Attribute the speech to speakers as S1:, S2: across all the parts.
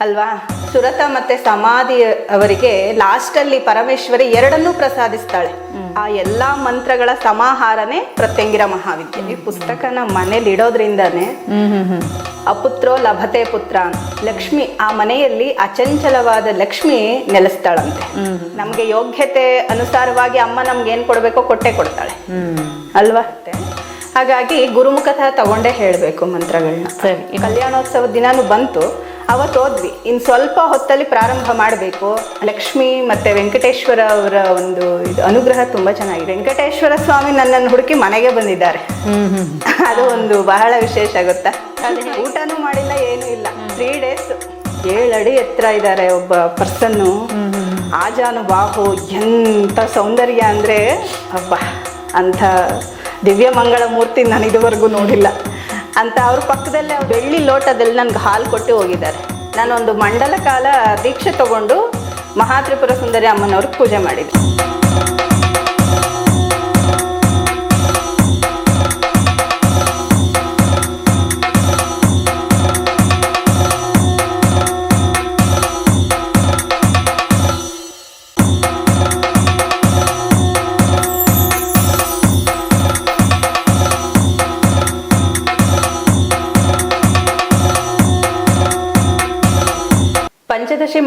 S1: ಅಲ್ವಾ? ಸುರತ ಮತ್ತೆ ಸಮಾಧಿ ಅವರಿಗೆ ಲಾಸ್ಟ್ ಅಲ್ಲಿ ಪರಮೇಶ್ವರಿ ಎರಡನ್ನೂ ಪ್ರಸಾದಿಸ್ತಾಳೆ. ಆ ಎಲ್ಲಾ ಮಂತ್ರಗಳ ಸಮಾಹಾರನೇ ಪ್ರತ್ಯಂಗಿರ ಮಹಾವಿದ್ಯೆ. ಈ ಪುಸ್ತಕನ ಮನೇಲಿ ಇಡೋದ್ರಿಂದಾನೆ ಅಪುತ್ರೋ ಲಭತೆ ಪುತ್ರ ಲಕ್ಷ್ಮಿ ಆ ಮನೆಯಲ್ಲಿ ಅಚಂಚಲವಾದ ಲಕ್ಷ್ಮಿ ನೆಲೆಸ್ತಾಳಂತೆ. ನಮ್ಗೆ ಯೋಗ್ಯತೆ ಅನುಸಾರವಾಗಿ ಅಮ್ಮ ನಮ್ಗೆ ಏನ್ ಕೊಡ್ಬೇಕೋ ಕೊಟ್ಟೆ ಕೊಡ್ತಾಳೆ. ಅಲ್ವಾ? ಹಾಗಾಗಿ ಗುರುಮುಖತಃ ತಗೊಂಡೇ ಹೇಳ್ಬೇಕು ಮಂತ್ರಗಳನ್ನ.
S2: ಸರಿ
S1: ಕಲ್ಯಾಣೋತ್ಸವ ದಿನಾನು ಬಂತು. ಅವತ್ತು ಹೋದ್ವಿ. ಇನ್ ಸ್ವಲ್ಪ ಹೊತ್ತಲ್ಲಿ ಪ್ರಾರಂಭ ಮಾಡಬೇಕು. ಲಕ್ಷ್ಮಿ ಮತ್ತೆ ವೆಂಕಟೇಶ್ವರ ಅವರ ಒಂದು ಇದು ಅನುಗ್ರಹ ತುಂಬಾ ಚೆನ್ನಾಗಿದೆ. ವೆಂಕಟೇಶ್ವರ ಸ್ವಾಮಿ ನನ್ನನ್ನು ಹುಡುಕಿ ಮನೆಗೆ ಬಂದಿದ್ದಾರೆ. ಅದು ಒಂದು ಬಹಳ ವಿಶೇಷ ಗೊತ್ತಾ? ಊಟನೂ ಮಾಡಿಲ್ಲ ಏನೂ ಇಲ್ಲ. ತ್ರೀ ಡೇಸ್ ಏಳಡಿ ಎತ್ತರ ಇದ್ದಾರೆ ಒಬ್ಬ ಪರ್ಸನ್ನು. ಆಜಾನು ಬಾಹು ಎಂಥ ಸೌಂದರ್ಯ ಅಂದ್ರೆ ಅಬ್ಬ ಅಂಥ ದಿವ್ಯ ಮಂಗಳ ಮೂರ್ತಿ ನಾನು ಇದುವರೆಗೂ ನೋಡಿಲ್ಲ. ಅಂತ ಅವ್ರ ಪಕ್ಕದಲ್ಲೇ ಬೆಳ್ಳಿ ಲೋಟದಲ್ಲಿ ನನ್ಗೆ ಹಾಲು ಕೊಟ್ಟು ಹೋಗಿದ್ದಾರೆ. ನಾನೊಂದು ಮಂಡಲ ಕಾಲ ದೀಕ್ಷೆ ತಗೊಂಡು ಮಹಾತ್ರಿಪುರ ಸುಂದರಿ ಅಮ್ಮನವ್ರಿಗೆ ಪೂಜೆ ಮಾಡಿದ್ದೆ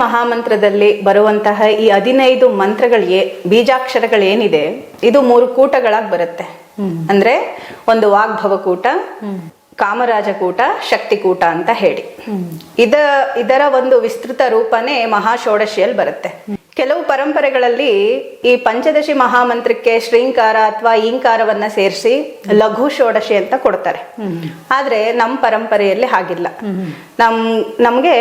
S1: ಮಹಾಮಂತ್ರದಲ್ಲಿ ಬರುವಂತಹ ಈ ಹದಿನೈದು ಮಂತ್ರಗಳು ಏ ಬೀಜಾಕ್ಷರಗಳೇನಿದೆ, ಇದು ಮೂರು ಕೂಟಗಳಾಗಿ ಬರುತ್ತೆ. ಅಂದ್ರೆ ಒಂದು ವಾಗ್ಭವ ಕೂಟ ಕಾಮರಾಜ ಕೂಟ ಶಕ್ತಿ ಕೂಟ ಅಂತ ಹೇಳಿ. ಇದ, ಇದರ ಒಂದು ವಿಸ್ತೃತ ರೂಪನೇ ಮಹಾಷೋಡಶಿಯಲ್ಲಿ ಬರುತ್ತೆ. ಕೆಲವು ಪರಂಪರೆಗಳಲ್ಲಿ ಈ ಪಂಚದಶಿ ಮಹಾಮಂತ್ರಕ್ಕೆ ಶ್ರೀಂಕಾರ ಅಥವಾ ಈಂಕಾರವನ್ನ ಸೇರಿಸಿ ಲಘು ಷೋಡಶಿ ಅಂತ ಕೊಡ್ತಾರೆ. ಆದ್ರೆ ನಮ್ಮ ಪರಂಪರೆಯಲ್ಲಿ ಹಾಗಿಲ್ಲ. ನಮ್, ನಮ್ಗೆ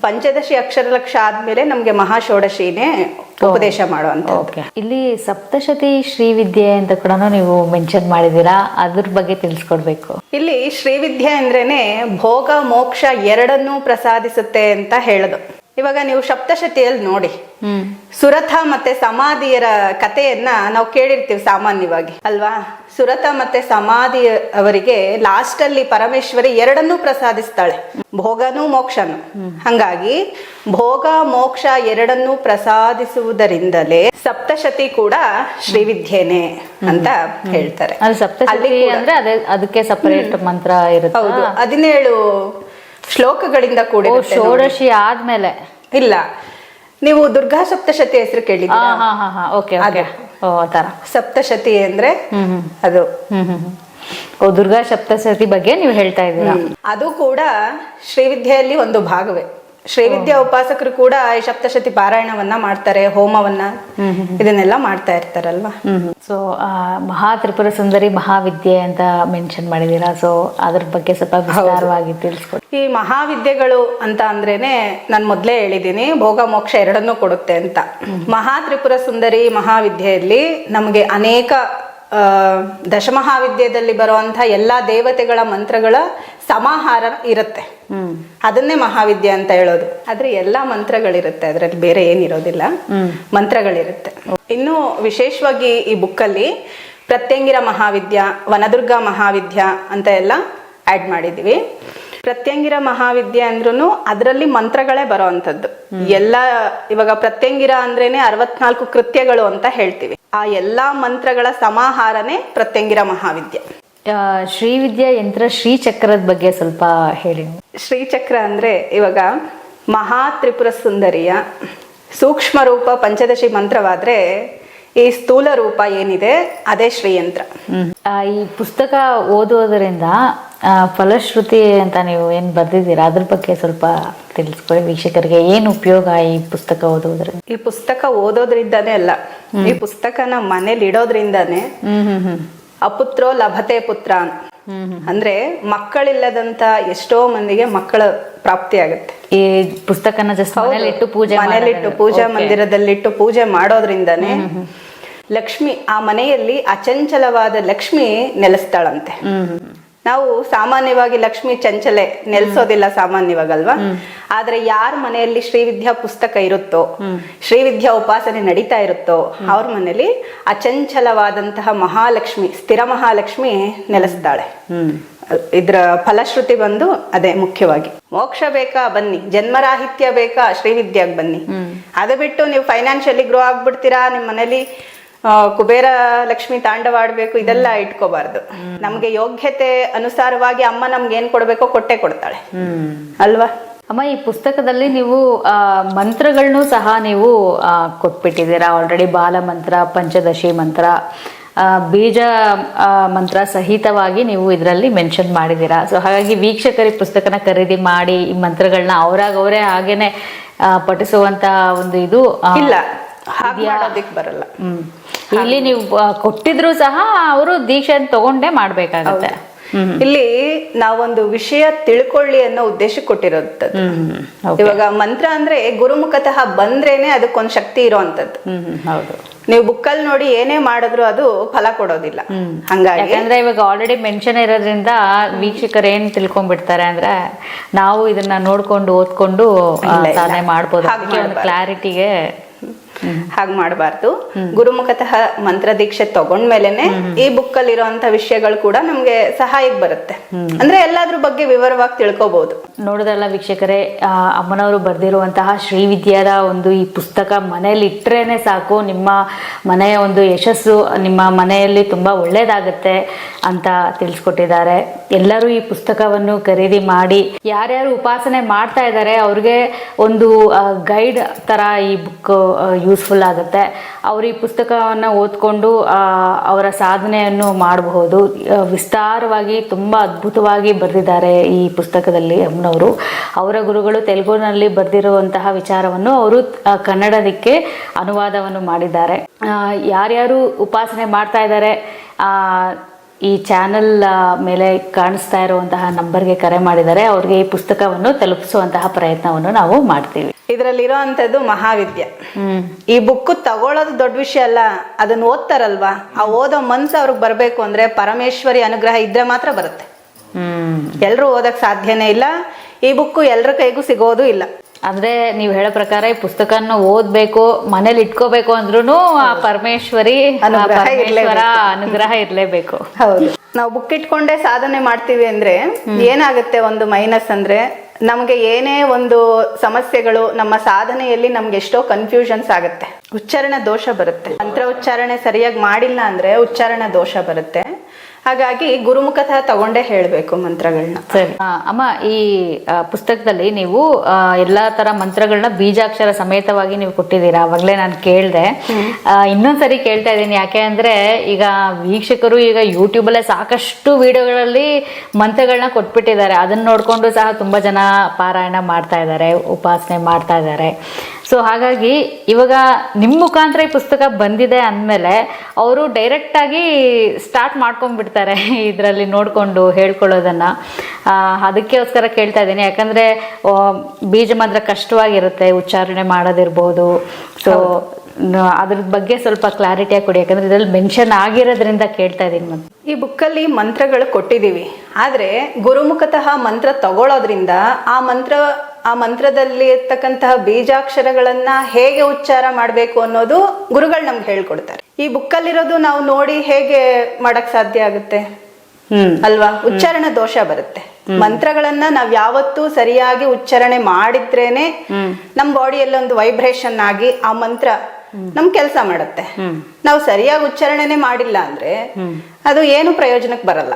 S1: ಪಂಚದಶಿ ಅಕ್ಷರ ಲಕ್ಷ ಆದ್ಮೇಲೆ ನಮ್ಗೆ ಮಹಾಷೋಡಶಿನೇ ಉಪದೇಶ ಮಾಡುವಂತ
S2: ಓಕೆ. ಇಲ್ಲಿ ಸಪ್ತಶತಿ ಶ್ರೀವಿದ್ಯೆ ಅಂತ ಕೂಡ ನೀವು ಮೆನ್ಷನ್ ಮಾಡಿದೀರಾ ಅದ್ರ ಬಗ್ಗೆ ತಿಳಿಸ್ಕೊಡ್ಬೇಕು.
S1: ಇಲ್ಲಿ ಶ್ರೀವಿದ್ಯೆ ಅಂದ್ರೇನೆ ಭೋಗ ಮೋಕ್ಷ ಎರಡನ್ನೂ ಪ್ರಸಾದಿಸುತ್ತೆ ಅಂತ ಹೇಳೋದು. ಇವಾಗ ನೀವು ಸಪ್ತಶತಿಯಲ್ಲಿ ನೋಡಿ. ಸುರಥ ಮತ್ತೆ ಸಮಾಧಿಯರ ಕಥೆಯನ್ನ ನಾವು ಕೇಳಿರ್ತೀವಿ ಸಾಮಾನ್ಯವಾಗಿ. ಅಲ್ವಾ? ಸುರಥ ಮತ್ತೆ ಸಮಾಧಿ ಅವರಿಗೆ ಲಾಸ್ಟ್ ಅಲ್ಲಿ ಪರಮೇಶ್ವರಿ ಎರಡನ್ನೂ ಪ್ರಸಾದಿಸ್ತಾಳೆ. ಭೋಗನೂ ಮೋಕ್ಷನು. ಹಂಗಾಗಿ ಭೋಗ ಮೋಕ್ಷ ಎರಡನ್ನೂ ಪ್ರಸಾದಿಸುವುದರಿಂದಲೇ ಸಪ್ತಶತಿ ಕೂಡ ಶ್ರೀವಿದ್ಯೇನೆ ಅಂತ ಹೇಳ್ತಾರೆ.
S2: ಅಲ್ಲಿ ಸಪ್ತಶತಿ ಅಂದ್ರೆ ಅದೇ ಅದಕ್ಕೆ ಸಪರೇಟ್ ಮಂತ್ರ ಇರುತ್ತೆ?
S1: ಹೌದು. ಹದಿನೇಳು ಶ್ಲೋಕಗಳಿಂದ ಕೂಡಿ
S2: ಷೋಡಶಿ ಆದ್ಮೇಲೆ.
S1: ಇಲ್ಲ ನೀವು ದುರ್ಗಾ ಸಪ್ತಶತಿ ಹೆಸರು
S2: ಕೇಳಿ
S1: ಕೇಳಿದ್ದೀರಾ?
S2: ಹಾ ಹಾ ಹಾ ಓಕೆ ಓಕೆ. ಓ ಆ ತರ
S1: ಸಪ್ತಶತಿ ಅಂದ್ರೆ ಅದು.
S2: ಓ ದುರ್ಗಾ ಸಪ್ತಶತಿ ಬಗ್ಗೆ ನೀವು ಹೇಳ್ತಾ ಇದ್ದೀರಾ?
S1: ಅದು ಕೂಡ ಶ್ರೀವಿದ್ಯೆಯಲ್ಲಿ ಒಂದು ಭಾಗವೇ. ಶ್ರೀವಿದ್ಯಾ ಉಪಾಸಕರು ಕೂಡ ಈ ಸಪ್ತಶತಿ ಪಾರಾಯಣವನ್ನ ಮಾಡ್ತಾರೆ ಹೋಮವನ್ನ ಇದನ್ನೆಲ್ಲ ಮಾಡ್ತಾ ಇರ್ತಾರಲ್ವಾ?
S2: ಸೊ ಮಹಾ ತ್ರಿಪುರ ಸುಂದರಿ ಮಹಾವಿದ್ಯೆ ಅಂತ ಮೆನ್ಷನ್ ಮಾಡಿದೀರಾ ಸೊ ಅದ್ರ ಬಗ್ಗೆ ಸ್ವಲ್ಪ ವಿಸ್ತಾರವಾಗಿ ತಿಳಿಸ್ಕೊಡಿ.
S1: ಈ ಮಹಾವಿದ್ಯೆಗಳು ಅಂತ ಅಂದ್ರೇನೆ ನಾನು ಮೊದಲೇ ಹೇಳಿದ್ದೀನಿ ಭೋಗ ಮೋಕ್ಷ ಎರಡನ್ನೂ ಕೊಡುತ್ತೆ ಅಂತ. ಮಹಾ ತ್ರಿಪುರ ಸುಂದರಿ ಮಹಾವಿದ್ಯೆಯಲ್ಲಿ ನಮಗೆ ಅನೇಕ ದಶಮಹಾವಿದ್ಯದಲ್ಲಿ ಬರುವಂತಹ ಎಲ್ಲಾ ದೇವತೆಗಳ ಮಂತ್ರಗಳ ಸಮಾಹಾರ ಇರುತ್ತೆ. ಅದನ್ನೇ ಮಹಾವಿದ್ಯೆ ಅಂತ ಹೇಳೋದು. ಆದ್ರೆ ಎಲ್ಲಾ ಮಂತ್ರಗಳಿರುತ್ತೆ ಅದರಲ್ಲಿ ಬೇರೆ ಏನಿರೋದಿಲ್ಲ. ಮಂತ್ರಗಳಿರುತ್ತೆ. ಇನ್ನು ವಿಶೇಷವಾಗಿ ಈ ಬುಕ್ಕಲ್ಲಿ ಪ್ರತ್ಯಂಗಿರ ಮಹಾವಿದ್ಯ ವನದುರ್ಗ ಮಹಾವಿದ್ಯ ಅಂತ ಎಲ್ಲ ಆಡ್ ಮಾಡಿದೀವಿ. ಪ್ರತ್ಯಂಗಿರ ಮಹಾವಿದ್ಯೆ ಅಂದ್ರೂ ಅದರಲ್ಲಿ ಮಂತ್ರಗಳೇ ಬರೋವಂಥದ್ದು. ಎಲ್ಲ ಇವಾಗ ಪ್ರತ್ಯಂಗಿರ ಅಂದ್ರೇನೆ ಅರವತ್ನಾಲ್ಕು ಕೃತ್ಯಗಳು ಅಂತ ಹೇಳ್ತೀವಿ. ಆ ಎಲ್ಲಾ ಮಂತ್ರಗಳ ಸಮಾಹಾರನೇ ಪ್ರತ್ಯಂಗಿರ ಮಹಾವಿದ್ಯೆ.
S2: ಶ್ರೀವಿದ್ಯಾ ಯಂತ್ರ ಶ್ರೀಚಕ್ರದ ಬಗ್ಗೆ ಸ್ವಲ್ಪ ಹೇಳಿ.
S1: ಶ್ರೀಚಕ್ರ ಅಂದ್ರೆ ಇವಾಗ ಮಹಾ ತ್ರಿಪುರ ಸುಂದರಿಯ ಸೂಕ್ಷ್ಮ ರೂಪ ಪಂಚದಶಿ ಮಂತ್ರವಾದ್ರೆ ಈ ಸ್ಥೂಲ ರೂಪ ಏನಿದೆ ಅದೇ ಶ್ರೀಯಂತ್ರ.
S2: ಆ, ಈ ಪುಸ್ತಕ ಓದುವುದರಿಂದ ಫಲಶ್ರುತಿ ಅಂತ ನೀವು ಏನ್ ಬರ್ದಿದ್ದೀರಾ? ಅದ್ರ ಬಗ್ಗೆ ಸ್ವಲ್ಪ ತಿಳಿಸ್ಕೊಳ್ಳಿ ವೀಕ್ಷಕರಿಗೆ ಏನ್ ಉಪಯೋಗ ಈ ಪುಸ್ತಕ ಓದೋದ್ರಿಂದ
S1: ಈ ಪುಸ್ತಕ ಓದೋದ್ರಿಂದಾನೇ ಅಲ್ಲ. ಈ ಪುಸ್ತಕನ ಮನೇಲಿ ಇಡೋದ್ರಿಂದಾನೇ ಅಪುತ್ರೋ ಲಭತೆ ಪುತ್ರ. ಅಂದ್ರೆ ಮಕ್ಕಳಿಲ್ಲದಂತ ಎಷ್ಟೋ ಮಂದಿಗೆ ಮಕ್ಕಳ ಪ್ರಾಪ್ತಿ ಆಗುತ್ತೆ.
S2: ಈ ಪುಸ್ತಕನ ಜಸ್ಟ್ ಮನೇಲಿಟ್ಟು ಪೂಜೆ
S1: ಮನೇಲಿಟ್ಟು ಪೂಜಾ ಮಂದಿರದಲ್ಲಿಟ್ಟು ಪೂಜೆ ಮಾಡೋದ್ರಿಂದಾನೇ ಲಕ್ಷ್ಮಿ, ಆ ಮನೆಯಲ್ಲಿ ಅಚಂಚಲವಾದ ಲಕ್ಷ್ಮಿ ನೆಲೆಸ್ತಾಳಂತೆ. ನಾವು ಸಾಮಾನ್ಯವಾಗಿ ಲಕ್ಷ್ಮಿ ಚಂಚಲೆ ನೆಲೆಸೋದಿಲ್ಲ ಸಾಮಾನ್ಯವಾಗಲ್ವಾ? ಆದ್ರೆ ಯಾರ ಮನೆಯಲ್ಲಿ ಶ್ರೀವಿದ್ಯಾ ಪುಸ್ತಕ ಇರುತ್ತೋ, ಶ್ರೀವಿದ್ಯಾ ಉಪಾಸನೆ ನಡೀತಾ ಇರುತ್ತೋ, ಅವ್ರ ಮನೆಯಲ್ಲಿ ಅಚಂಚಲವಾದಂತಹ ಮಹಾಲಕ್ಷ್ಮಿ, ಸ್ಥಿರ ಮಹಾಲಕ್ಷ್ಮಿ ನೆಲೆಸ್ತಾಳೆ. ಇದ್ರ ಫಲಶ್ರುತಿ ಬಂದು ಅದೇ ಮುಖ್ಯವಾಗಿ. ಮೋಕ್ಷ ಬೇಕಾ ಬನ್ನಿ, ಜನ್ಮರಾಹಿತ್ಯ ಬೇಕಾ ಶ್ರೀವಿದ್ಯಾಗ್ ಬನ್ನಿ. ಅದು ಬಿಟ್ಟು ನೀವು ಫೈನಾನ್ಷಿಯಲಿ ಗ್ರೋ ಆಗ್ಬಿಡ್ತೀರಾ ನಿಮ್ಮ ಮನೇಲಿ? ಕುಬೇರ ಲಕ್ಷ್ಮಿ ತಾಂಡವಾಡ್ಬೇಕು ಇದೆಲ್ಲ ಇಟ್ಕೋಬಾರ್ದು. ನಮ್ಗೆ ಯೋಗ್ಯತೆ ಅನುಸಾರವಾಗಿ ಅಮ್ಮ ನಮ್ಗೆ ಏನ್ ಕೊಡ್ಬೇಕೋ ಕೊಟ್ಟೆ ಕೊಡ್ತಾಳೆ. ಅಲ್ವಾ?
S2: ಅಮ್ಮ ಈ ಪುಸ್ತಕದಲ್ಲಿ ನೀವು ಮಂತ್ರಗಳನ್ನೂ ಸಹ ನೀವು ಕೊಟ್ಬಿಟ್ಟಿದ್ದೀರಾ? ಆಲ್ರೆಡಿ ಬಾಲ ಮಂತ್ರ ಪಂಚದಶಿ ಮಂತ್ರ ಬೀಜ ಮಂತ್ರ ಸಹಿತವಾಗಿ ನೀವು ಇದರಲ್ಲಿ ಮೆನ್ಷನ್ ಮಾಡಿದ್ದೀರಾ? ಸೊ ಹಾಗಾಗಿ ವೀಕ್ಷಕರಿ ಪುಸ್ತಕನ ಖರೀದಿ ಮಾಡಿ ಈ ಮಂತ್ರಗಳನ್ನ ಅವರಾಗವರೇ ಹಾಗೇನೆ ಪಠಿಸುವಂತಹ ಪಠಿಸುವಂತ ಒಂದು ಇದು
S1: ಇಲ್ಲ. ಹಾಗೆ ಮಾಡೋದಿಕ್ ಬರಲ್ಲ.
S2: ಇಲ್ಲಿ ನೀವು ಕೊಟ್ಟಿದ್ರು ಸಹ ಅವರು ದೀಕ್ಷೆ ತಗೊಂಡೇ ಮಾಡ್ಬೇಕಾಗತ್ತೆ.
S1: ಇಲ್ಲಿ ನಾವೊಂದು ವಿಷಯ ತಿಳ್ಕೊಳ್ಳಿ ಅನ್ನೋ ಉದ್ದೇಶಕ್ಕೆ ಕೊಟ್ಟಿರೋದು ಇವಾಗ ಮಂತ್ರ ಅಂದ್ರೆ ಗುರುಮುಖತಃ ಬಂದ್ರೇನೆ ಅದಕ್ಕೊಂದ್ ಶಕ್ತಿ
S2: ಇರೋಂತದ್ದು
S1: ನೀವು ಬುಕ್ಕಲ್ಲಿ ನೋಡಿ ಏನೇ ಮಾಡಿದ್ರು ಅದು ಫಲ ಕೊಡೋದಿಲ್ಲ. ಹಂಗಾಗಿ
S2: ಯಾಕಂದ್ರೆ ಇವಾಗ ಆಲ್ರೆಡಿ ಮೆನ್ಷನ್ ಇರೋದ್ರಿಂದ ವೀಕ್ಷಕರು ಏನ್ ತಿಳ್ಕೊಂಡ್ಬಿಡ್ತಾರೆ ಅಂದ್ರೆ ನಾವು ಇದನ್ನ ನೋಡ್ಕೊಂಡು ಓದ್ಕೊಂಡು. ಸಾಧನೆ ಮಾಡ್ಬೋದು ಕ್ಲಾರಿಟಿಗೆ
S1: ಹಾಗೆ ಮಾಡಬಾರ್ದು. ಗುರುಮುಖತಃ ಮಂತ್ರ ದೀಕ್ಷೆ ತಗೊಂಡ್ಮೇಲೆನೆ ಈ ಬುಕ್ ಅಲ್ಲಿ ಇರುವಂತ ವಿಷಯಗಳು ಕೂಡ ನಮ್ಗೆ ಸಹಾಯಕ್ಕೆ ಬರುತ್ತೆ. ಅಂದ್ರೆ ಎಲ್ಲಾದ್ರ ಬಗ್ಗೆ ವಿವರವಾಗಿ ತಿಳ್ಕೊಬಹುದು
S2: ನೋಡಿದ್ರಲ್ಲ ವೀಕ್ಷಕರೇ ಅಮ್ಮನವರು ಬರೆದಿರುವಂತಹ ಶ್ರೀವಿದ್ಯಾದ ಒಂದು ಈ ಪುಸ್ತಕ ಮನೆಯಲ್ಲಿ ಇಟ್ಟರೇನೆ ಸಾಕು. ನಿಮ್ಮ ಮನೆಯ ಒಂದು ಯಶಸ್ಸು ನಿಮ್ಮ ಮನೆಯಲ್ಲಿ ತುಂಬಾ ಒಳ್ಳೆಯದಾಗುತ್ತೆ ಅಂತ ತಿಳಿಸ್ಕೊಟ್ಟಿದ್ದಾರೆ. ಎಲ್ಲರೂ ಈ ಪುಸ್ತಕವನ್ನು ಖರೀದಿ ಮಾಡಿ, ಯಾರ್ಯಾರು ಉಪಾಸನೆ ಮಾಡ್ತಾ ಇದ್ದಾರೆ ಅವ್ರಿಗೆ ಒಂದು ಗೈಡ್ ತರ ಈ ಬುಕ್ ಯೂಸ್ಫುಲ್ ಆಗುತ್ತೆ. ಅವರು ಈ ಪುಸ್ತಕವನ್ನು ಓದ್ಕೊಂಡು ಅವರ ಸಾಧನೆಯನ್ನು ಮಾಡಬಹುದು. ವಿಸ್ತಾರವಾಗಿ, ತುಂಬ ಅದ್ಭುತವಾಗಿ ಬರೆದಿದ್ದಾರೆ ಈ ಪುಸ್ತಕದಲ್ಲಿ ಅಮ್ಮನವರು ಅವರ ಗುರುಗಳು ತೆಲುಗುನಲ್ಲಿ ಬರೆದಿರುವಂತಹ ವಿಚಾರವನ್ನು ಅವರು ಕನ್ನಡದಕ್ಕೆ ಅನುವಾದವನ್ನು ಮಾಡಿದ್ದಾರೆ. ಯಾರ್ಯಾರು ಉಪಾಸನೆ ಮಾಡ್ತಾ ಇದ್ದಾರೆ ಈ ಚಾನೆಲ್ ಮೇಲೆ ಕಾಣಿಸ್ತಾ ಇರುವಂತಹ ನಂಬರ್ಗೆ ಕರೆ ಮಾಡಿದರೆ ಅವ್ರಿಗೆ ಈ ಪುಸ್ತಕವನ್ನು ತಲುಪಿಸುವಂತಹ ಪ್ರಯತ್ನವನ್ನು ನಾವು ಮಾಡ್ತೀವಿ.
S1: ಇದರಲ್ಲಿ ಮಹಾವಿದ್ಯೆ. ಮಹಾವಿದ್ಯ
S2: ಹ್ಮ್.
S1: ಈ ಬುಕ್ ತಗೊಳ್ಳೋದು ದೊಡ್ಡ ವಿಷಯ ಅಲ್ಲ ಅದನ್ನ ಓದ್ತಾರಲ್ವಾ? ಆ ಓದೋ ಮನ್ಸು ಅವ್ರಿಗೆ ಬರಬೇಕು ಅಂದ್ರೆ ಪರಮೇಶ್ವರಿ ಅನುಗ್ರಹ ಇದ್ರೆ ಮಾತ್ರ ಬರುತ್ತೆ.
S2: ಎಲ್ಲರೂ
S1: ಎಲ್ರೂ ಓದಕ್ ಸಾಧ್ಯನೇ ಇಲ್ಲ ಈ ಬುಕ್ ಎಲ್ರ ಕೈಗೂ ಸಿಗೋದು ಇಲ್ಲ.
S2: ಅಂದ್ರೆ ನೀವು ಹೇಳೋ ಪ್ರಕಾರ ಈ ಪುಸ್ತಕನ ಓದ್ಬೇಕು ಮನೇಲಿ ಇಟ್ಕೋಬೇಕು ಅಂದ್ರೂ ಆ ಪರಮೇಶ್ವರಿ
S1: ಅನುಗ್ರಹ
S2: ಪರಮೇಶ್ವರ ಅನುಗ್ರಹ ಇರ್ಲೇಬೇಕು.
S1: ಹೌದು. ನಾವು ಬುಕ್ ಇಟ್ಕೊಂಡೇ ಸಾಧನೆ ಮಾಡ್ತೀವಿ ಅಂದ್ರೆ ಏನಾಗುತ್ತೆ ಒಂದು ಮೈನಸ್ ಅಂದ್ರೆ ನಮಗೆ ಏನೇ ಒಂದು ಸಮಸ್ಯೆಗಳು ನಮ್ಮ ಸಾಧನೆಯಲ್ಲಿ ನಮ್ಗೆ ಎಷ್ಟೋ ಕನ್ಫ್ಯೂಷನ್ಸ್ ಆಗುತ್ತೆ. ಉಚ್ಚಾರಣೆ ದೋಷ ಬರುತ್ತೆ. ಮಂತ್ರ ಉಚ್ಚಾರಣೆ ಸರಿಯಾಗಿ ಮಾಡಿಲ್ಲ ಅಂದ್ರೆ ಉಚ್ಚಾರಣೆ ದೋಷ ಬರುತ್ತೆ. ಹಾಗಾಗಿ ಗುರುಮುಖತಃ ತಗೊಂಡೇ ಹೇಳಬೇಕು ಮಂತ್ರಗಳನ್ನ.
S2: ಸರಿ. ಆ, ಅಮ್ಮ ಈ ಪುಸ್ತಕದಲ್ಲಿ ನೀವು ಎಲ್ಲಾ ತರ ಮಂತ್ರಗಳನ್ನ ಬೀಜಾಕ್ಷರ ಸಮೇತವಾಗಿ ನೀವು ಕೊಟ್ಟಿದ್ದೀರಾ? ಅವಾಗಲೇ ನಾನು ಕೇಳಿದೆ. ಇನ್ನೊಂದ್ಸರಿ ಕೇಳ್ತಾ ಇದ್ದೀನಿ. ಯಾಕೆ ಅಂದ್ರೆ ಈಗ ವೀಕ್ಷಕರು ಈಗ ಯೂಟ್ಯೂಬಲ್ಲೇ ಸಾಕಷ್ಟು ವಿಡಿಯೋಗಳಲ್ಲಿ ಮಂತ್ರಗಳನ್ನ ಕೊಟ್ಬಿಟ್ಟಿದ್ದಾರೆ. ಅದನ್ನ ನೋಡ್ಕೊಂಡು ಸಹ ತುಂಬಾ ಜನ ಪಾರಾಯಣ ಮಾಡ್ತಾ ಇದ್ದಾರೆ ಉಪಾಸನೆ ಮಾಡ್ತಾ ಇದ್ದಾರೆ. ಸೊ ಹಾಗಾಗಿ ಇವಾಗ ನಿಮ್ಮ ಮುಖಾಂತರ ಈ ಪುಸ್ತಕ ಬಂದಿದೆ ಅಂದಮೇಲೆ ಅವರು ಡೈರೆಕ್ಟಾಗಿ ಸ್ಟಾರ್ಟ್ ಮಾಡ್ಕೊಂಡ್ಬಿಡ್ತಾರೆ ಇದರಲ್ಲಿ ನೋಡಿಕೊಂಡು ಹೇಳ್ಕೊಳ್ಳೋದನ್ನು. ಅದಕ್ಕೋಸ್ಕರ ಕೇಳ್ತಾ ಇದ್ದೀನಿ. ಯಾಕಂದರೆ ಬೀಜ ಮಾತ್ರ ಕಷ್ಟವಾಗಿರುತ್ತೆ, ಉಚ್ಚಾರಣೆ ಮಾಡೋದಿರ್ಬೋದು. ಸೊ ಅದ್ರ ಬಗ್ಗೆ ಸ್ವಲ್ಪ ಕ್ಲಾರಿಟಿಯಾಗಿ ಕೊಡಿ ಯಾಕಂದ್ರೆ ಇದರಲ್ಲಿ ಮೆನ್ಷನ್ ಆಗಿರೋದ್ರಿಂದ ಕೇಳ್ತಾ ಇದ್ದೀನಿ ಮತ್ತೆ.
S1: ಈ ಬುಕ್ಕಲ್ಲಿ ಮಂತ್ರಗಳು ಕೊಟ್ಟಿದ್ದೀವಿ. ಆದರೆ ಗುರುಮುಖತಃ ಮಂತ್ರ ತಗೊಳ್ಳೋದ್ರಿಂದ ಆ ಮಂತ್ರ ಆ ಮಂತ್ರದಲ್ಲಿ ಇರ್ತಕ್ಕಂತಹ ಬೀಜಾಕ್ಷರಗಳನ್ನ ಹೇಗೆ ಉಚ್ಚಾರ ಮಾಡಬೇಕು ಅನ್ನೋದು ಗುರುಗಳು ನಮ್ಗೆ ಹೇಳ್ಕೊಡ್ತಾರೆ. ಈ ಬುಕ್ಕಲ್ಲಿರೋದು ನಾವು ನೋಡಿ ಹೇಗೆ ಮಾಡಕ್ ಸಾಧ್ಯ ಆಗುತ್ತೆ? ಅಲ್ವಾ? ಉಚ್ಚಾರಣ ದೋಷ ಬರುತ್ತೆ. ಮಂತ್ರಗಳನ್ನ ನಾವ್ ಯಾವತ್ತೂ ಸರಿಯಾಗಿ ಉಚ್ಚಾರಣೆ ಮಾಡಿದ್ರೇನೆ ನಮ್ ಬಾಡಿಯಲ್ಲಿ ಒಂದು ವೈಬ್ರೇಷನ್ ಆಗಿ ಆ ಮಂತ್ರ ನಮ್ ಕೆಲಸ ಮಾಡುತ್ತೆ. ನಾವು ಸರಿಯಾಗಿ ಉಚ್ಚಾರಣೆನೆ ಮಾಡಿಲ್ಲ ಅಂದ್ರೆ ಅದು ಏನು ಪ್ರಯೋಜನಕ್ಕೆ ಬರಲ್ಲ.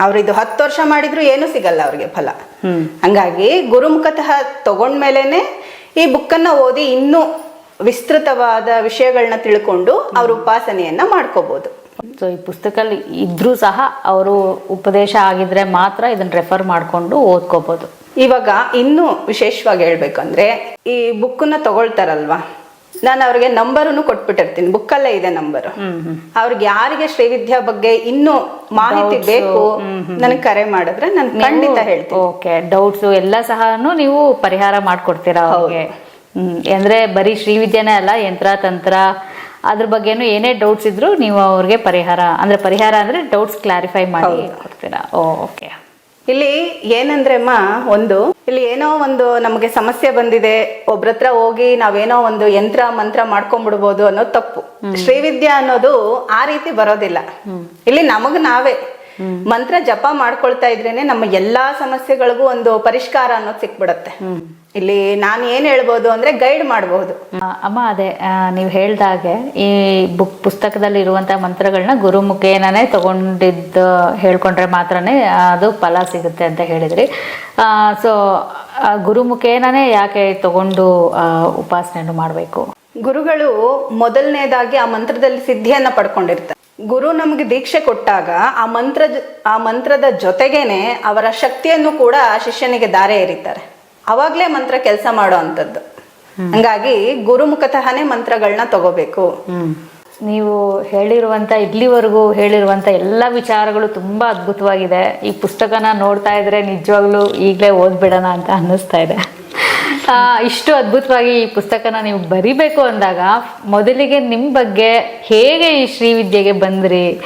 S1: ಅವ್ರು ಇದು ಹತ್ತು ವರ್ಷ ಮಾಡಿದ್ರು ಏನು ಸಿಗಲ್ಲ ಅವ್ರಿಗೆ ಫಲ. ಹಂಗಾಗಿ ಗುರುಮುಖತಃ ತಗೊಂಡ್ಮೇಲೆನೆ ಈ ಬುಕ್ಕನ್ನ ಓದಿ ಇನ್ನೂ ವಿಸ್ತೃತವಾದ ವಿಷಯಗಳನ್ನ ತಿಳ್ಕೊಂಡು ಅವ್ರ ಉಪಾಸನೆಯನ್ನ ಮಾಡ್ಕೋಬಹುದು
S2: ಸೊ ಈ ಪುಸ್ತಕದಲ್ಲಿ ಇದ್ರೂ ಸಹ ಅವರು ಉಪದೇಶ ಆಗಿದ್ರೆ ಮಾತ್ರ ಇದನ್ನ ರೆಫರ್ ಮಾಡ್ಕೊಂಡು ಓದ್ಕೋಬಹುದು
S1: ಇವಾಗ ಇನ್ನೂ ವಿಶೇಷವಾಗಿ ಹೇಳ್ಬೇಕಂದ್ರೆ ಈ ಬುಕ್ಕನ್ನ ತಗೊಳ್ತಾರಲ್ವಾ? ನಾನು ಅವ್ರಿಗೆ ನಂಬರನ್ನು ಕೊಟ್ಬಿಟ್ಟಿರ್ತೀನಿ. ಬುಕ್ಕಲ್ಲೇ ಇದೆ ನಂಬರ್. ಅವ್ರಿಗೆ ಯಾರಿಗೆ ಶ್ರೀವಿದ್ಯಾ ಬಗ್ಗೆ ಇನ್ನು ಮಾಹಿತಿ ಬೇಕು ನನಗೆ ಕರೆ ಮಾಡಿದ್ರೆ ನಾನು ಖಂಡಿತ ಹೇಳ್ತೀನಿ.
S2: ಓಕೆ ಡೌಟ್ಸ್ ಎಲ್ಲ ಸಹ ನೀವು ಪರಿಹಾರ ಮಾಡ್ಕೊಡ್ತೀರಾ ಅವ್ರಿಗೆ? ಹ್ಮ್ ಅಂದ್ರೆ ಬರೀ ಶ್ರೀವಿದ್ಯಾನೇ ಅಲ್ಲ ಯಂತ್ರ ತಂತ್ರ ಅದ್ರ ಬಗ್ಗೆನೂ ಏನೇ ಡೌಟ್ಸ್ ಇದ್ರು ನೀವು ಅವ್ರಿಗೆ ಪರಿಹಾರ ಅಂದ್ರೆ ಪರಿಹಾರ ಅಂದ್ರೆ ಡೌಟ್ಸ್ ಕ್ಲಾರಿಫೈ ಮಾಡಿ ಕೊಡ್ತೀರಾ? ಓಕೆ.
S1: ಇಲ್ಲಿ ಏನಂದ್ರೆ ಅಮ್ಮ ಒಂದು ಇಲ್ಲಿ ಏನೋ ಒಂದು ನಮಗೆ ಸಮಸ್ಯೆ ಬಂದಿದೆ. ಒಬ್ರತ್ರ ಹೋಗಿ ನಾವೇನೋ ಒಂದು ಯಂತ್ರ ಮಂತ್ರ ಮಾಡ್ಕೊಂಡ್ಬಿಡ್ಬೋದು ಅನ್ನೋದು ತಪ್ಪು. ಶ್ರೀವಿದ್ಯಾ ಅನ್ನೋದು ಆ ರೀತಿ ಬರೋದಿಲ್ಲ. ಇಲ್ಲಿ ನಮಗ್ ನಾವೇ. ಮಂತ್ರ ಜಪ ಮಾಡ್ಕೊಳ್ತಾ ಇದ್ರೇನೆ ನಮ್ಮ ಎಲ್ಲಾ ಸಮಸ್ಯೆಗಳಿಗೂ ಒಂದು ಪರಿಷ್ಕಾರ ಅನ್ನೋದು ಸಿಕ್ಬಿಡತ್ತೆ. ಇಲ್ಲಿ ನಾನು ಏನ್ ಹೇಳ್ಬೋದು ಅಂದ್ರೆ ಗೈಡ್ ಮಾಡಬಹುದು.
S2: ಆ, ಅಮ್ಮ ಅದೇ ನೀವು ಹೇಳ್ದಾಗೆ ಈ ಬುಕ್ ಪುಸ್ತಕದಲ್ಲಿ ಇರುವಂತಹ ಮಂತ್ರಗಳನ್ನ ಗುರುಮುಖೇನನೇ ತಗೊಂಡಿದ್ದು ಹೇಳ್ಕೊಂಡ್ರೆ ಮಾತ್ರನೇ ಅದು ಫಲ ಸಿಗುತ್ತೆ ಅಂತ ಹೇಳಿದ್ರಿ. ಸೊ ಗುರುಮುಖೇನನೇ ಯಾಕೆ ತಗೊಂಡು ಆ, ಉಪಾಸನೆಯನ್ನು ಮಾಡಬೇಕು?
S1: ಗುರುಗಳು ಮೊದಲನೇದಾಗಿ ಆ ಮಂತ್ರದಲ್ಲಿ ಸಿದ್ಧಿಯನ್ನ ಪಡ್ಕೊಂಡಿರ್ತಾರೆ. ಗುರು ನಮಗೆ ದೀಕ್ಷೆ ಕೊಟ್ಟಾಗ ಆ ಮಂತ್ರ ಆ ಮಂತ್ರದ ಜೊತೆಗೇನೆ ಅವರ ಶಕ್ತಿಯನ್ನು ಕೂಡ ಶಿಷ್ಯನಿಗೆ ದಾರೆ ಎರಿತಾರೆ ಅವಾಗ್ಲೇ ಮಂತ್ರ ಕೆಲಸ ಮಾಡೋ ಅಂಥದ್ದು. ಹಂಗಾಗಿ ಗುರುಮುಖತಃನೇ ಮಂತ್ರಗಳನ್ನ ತಗೋಬೇಕು.
S2: ನೀವು ಹೇಳಿರುವಂತ ಇಲ್ಲಿವರೆಗೂ ಹೇಳಿರುವಂತ ಎಲ್ಲ ವಿಚಾರಗಳು ತುಂಬಾ ಅದ್ಭುತವಾಗಿದೆ. ಈ ಪುಸ್ತಕನ ನೋಡ್ತಾ ಇದ್ರೆ ನಿಜವಾಗ್ಲೂ ಈಗಲೇ ಓದ್ಬಿಡೋಣ ಅಂತ ಅನ್ನಿಸ್ತಾ ಇದೆ. ಆ, ಇಷ್ಟು ಅದ್ಭುತವಾಗಿ ಈ ಪುಸ್ತಕನ ನೀವು ಬರಿಬೇಕು ಅಂದಾಗ ಮೊದಲಿಗೆ ನಿಮ್ಮ ಬಗ್ಗೆ ಹೇಗೆ ಈ ಶ್ರೀವಿದ್ಯೆಗೆ ಬಂದ್ರಿ?